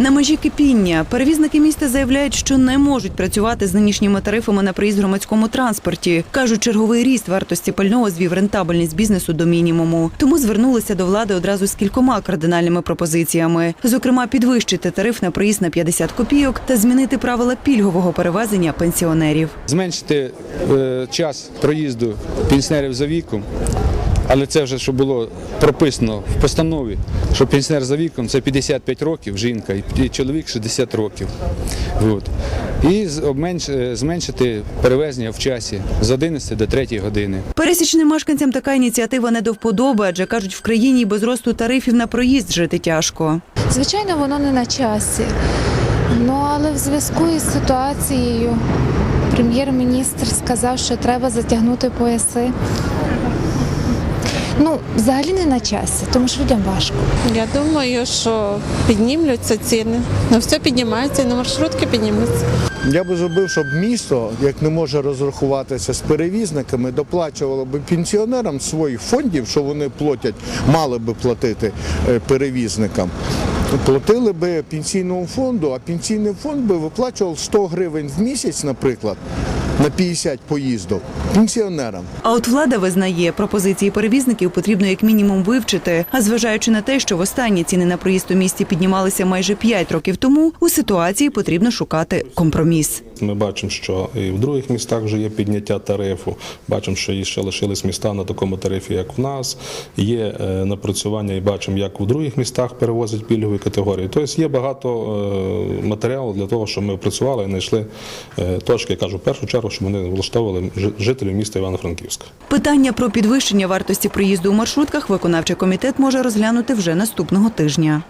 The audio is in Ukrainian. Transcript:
На межі кипіння перевізники міста заявляють, що не можуть працювати з нинішніми тарифами на проїзд громадському транспорті. кажуть, черговий ріст вартості пального звів рентабельність бізнесу до мінімуму. Тому звернулися до влади одразу з кількома кардинальними пропозиціями. Зокрема, підвищити тариф на проїзд на 50 копійок та змінити правила пільгового перевезення пенсіонерів. зменшити е, час проїзду пенсіонерів за віком. Але це вже що було прописано в постанові, що пенсіонер за віком це 55 років, жінка, і чоловік 60 років. От. І з- обменш- е, зменшити перевезення в часі з 11 до 3 години. Пересічним мешканцям така ініціатива не до вподоби, адже кажуть, в країні без росту тарифів на проїзд жити тяжко. Звичайно, воно не на часі. Ну але в зв'язку із ситуацією прем'єр-міністр сказав, що треба затягнути пояси. Ну, взагалі не на часі, тому що людям важко. Я думаю, що піднімуться ціни. На все піднімається, і на маршрутки піднімуться. Я би зробив, щоб місто, як не може розрахуватися з перевізниками, доплачувало би пенсіонерам своїх фондів, що вони платять, мали би платити е, перевізникам. Платили би пенсійному фонду, а пенсійний фонд би виплачував 100 гривень в місяць, наприклад, на 50 поїздок пенсіонерам. А от влада визнає, пропозиції перевізників потрібно як мінімум вивчити. А зважаючи на те, що востаннє ціни на проїзд у місті піднімалися майже 5 років тому, у ситуації потрібно шукати компроміс. Ми бачимо, що і в других містах вже є підняття тарифу. Бачимо, що і ще лишились міста на такому тарифі, як в нас. Є е, напрацювання і бачимо, як у других містах перевозять пільгові категорії. Тобто є багато е, матеріалу для того, щоб ми опрацювали і знайшли е, точки, я кажу, в першу чергу, щоб вони влаштовували жителі міста Івано-Франківська. Питання про підвищення вартості проїзду у маршрутках виконавчий комітет може розглянути вже наступного тижня.